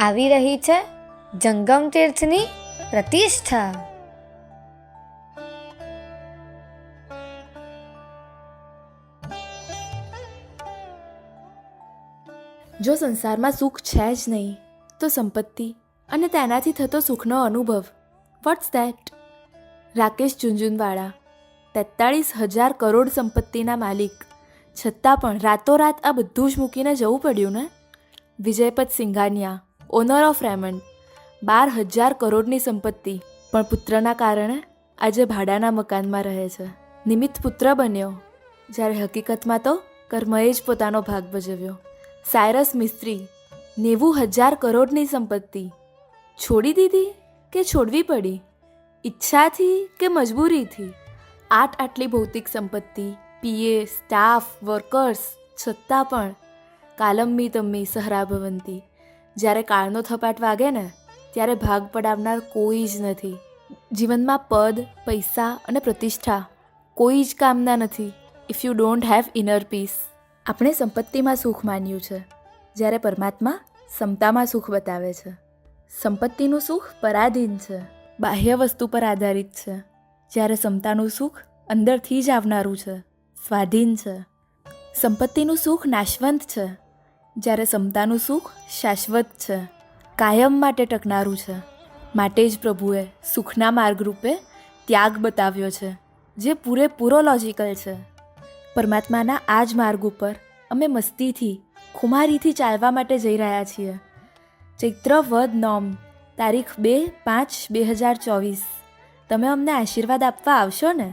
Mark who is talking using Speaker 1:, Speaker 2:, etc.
Speaker 1: આવી રહી છે જંગમ તીર્થની પ્રતિષ્ઠા.
Speaker 2: જો સંસારમાં સુખ છે જ નહીં, તો સંપત્તિ અને તેનાથી થતો સુખનો અનુભવ. વોટ્સ ધેટ રાકેશ ઝુંઝુનવાળા તેતાળીસ હજાર કરોડ સંપત્તિના માલિક. છતાં પણ રાતોરાત આ બધું જ મૂકીને જવું પડ્યું ને? Vijaypat Singhania owner of Raymond. બાર હજાર કરોડની સંપત્તિ, પણ પુત્રના કારણે આજે ભાડાના મકાનમાં રહે છે. નિમિત્ત પુત્ર બન્યો. જ્યારે હકીકતમાં તો કર્મએ જ પોતાનો ભાગ ભજવ્યો. સાયરસ મિસ્ત્રી, નેવું હજાર કરોડની સંપત્તિ. છોડી દીધી કે છોડવી પડી? ઈચ્છાથી કે મજબૂરીથી? આટ આટલી ભૌતિક સંપત્તિ, પીએ, સ્ટાફ, વર્કર્સ, છતાં પણ કાલમ્મી તમ્મી સહરા ભવંતી જ્યારે કાળનો થપાટ વાગે ને, ત્યારે ભાગ પડાવનાર કોઈ જ નથી. જીવનમાં પદ, પૈસા અને પ્રતિષ્ઠા કોઈ જ કામના નથી. If you don't have inner peace આપણે સંપત્તિમાં સુખ માન્યું છે. જ્યારે પરમાત્મા સમતામાં સુખ બતાવે છે. સંપત્તિનું સુખ પરાધીન છે. બાહ્ય વસ્તુ પર આધારિત છે. જ્યારે સમતાનું સુખ અંદરથી જ આવનારું છે. સ્વાધીન છે. સંપત્તિનું સુખ નાશવંત છે. જ્યારે સમતાનું સુખ શાશ્વત છે, કાયમ માટે ટકનારું છે. માટે જ પ્રભુએ સુખના માર્ગરૂપે ત્યાગ બતાવ્યો છે, જે પૂરેપૂરો લોજિકલ છે. પરમાત્માના આ જ માર્ગ ઉપર અમે મસ્તીથી, ખુમારીથી ચાલવા માટે જઈ રહ્યા છીએ. ચૈત્ર વદ નોમ, તારીખ બે પાંચ બે હજાર ચોવીસ. તમે અમને આશીર્વાદ આપવા આવશો ને?